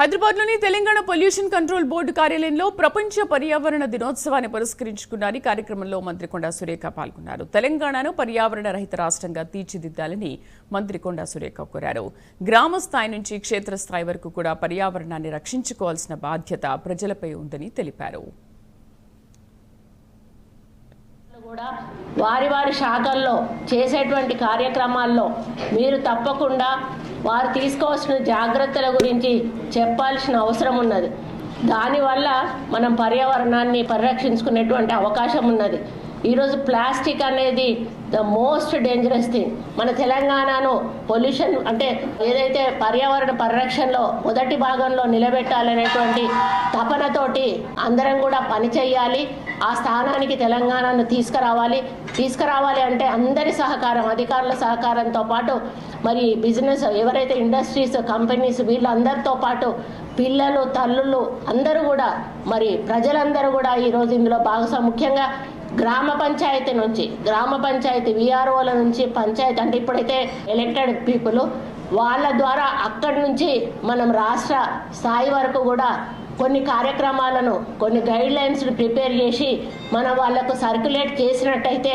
హైదరాబాద్లోని Telangana pollution control board కార్యాలయంలో ప్రపంచ పర్యావరణ దినోత్సవాన్ని పురస్కరించుకున్నారు. ఈ కార్యక్రమంలో మంత్రి కొండా సురేఖ పాల్గొన్నారు. తెలంగాణను పర్యావరణ రహిత రాష్ట్రంగా తీర్చిదిద్దాలని మంత్రి కొండా సురేఖ కోరారు. గ్రామ స్థాయి నుంచి క్షేత్రస్థాయి వరకు కూడా పర్యావరణాన్ని రక్షించుకోవాల్సిన బాధ్యత ప్రజలపై ఉందని తెలిపారు. కూడా వారి వారి శాఖల్లో చేసేటువంటి కార్యక్రమాల్లో మీరు తప్పకుండా వారు తీసుకోవాల్సిన జాగ్రత్తల గురించి చెప్పాల్సిన అవసరం ఉన్నది. దానివల్ల మనం పర్యావరణాన్ని పరిరక్షించుకునేటువంటి అవకాశం ఉన్నది. ఈరోజు ప్లాస్టిక్ అనేది ద మోస్ట్ డేంజరస్ థింగ్. మన తెలంగాణను పొల్యూషన్ అంటే ఏదైతే పర్యావరణ పరిరక్షణలో మొదటి భాగంలో నిలబెట్టాలనేటువంటి తపనతోటి అందరం కూడా పనిచేయాలి ఆ స్థానానికి తెలంగాణను తీసుకురావాలి. తీసుకురావాలి అంటే అందరి సహకారం అధికారుల సహకారంతో పాటు మరి బిజినెస్ ఎవరైతే ఇండస్ట్రీస్ కంపెనీస్ వీళ్ళందరితో పాటు పిల్లలు తల్లులు అందరూ కూడా మరి ప్రజలందరూ కూడా ఈరోజు ఇందులో భాగస్వామి ముఖ్యంగా గ్రామ పంచాయతీ నుంచి గ్రామ పంచాయతీ విఆర్ఓల నుంచి పంచాయతీ అంటే ఇప్పుడైతే ఎలక్టెడ్ పీపుల్ వాళ్ళ ద్వారా అక్కడి నుంచి మనం రాష్ట్ర స్థాయి వరకు కూడా కొన్ని కార్యక్రమాలను కొన్ని గైడ్ లైన్స్ ప్రిపేర్ చేసి మనం వాళ్ళకు సర్క్యులేట్ చేసినట్టయితే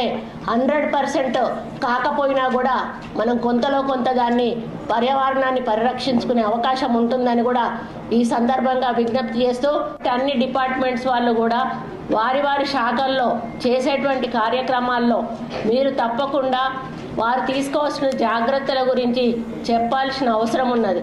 హండ్రెడ్ పర్సెంట్ కాకపోయినా కూడా మనం కొంతలో కొంత దాన్ని పర్యావరణాన్ని పరిరక్షించుకునే అవకాశం ఉంటుందని కూడా ఈ సందర్భంగా విజ్ఞప్తి చేస్తూ అన్ని డిపార్ట్మెంట్స్ వాళ్ళు కూడా వారి వారి శాఖల్లో చేసేటువంటి కార్యక్రమాల్లో మీరు తప్పకుండా వారు తీసుకోవాల్సిన జాగ్రత్తల గురించి చెప్పాల్సిన అవసరం ఉన్నది.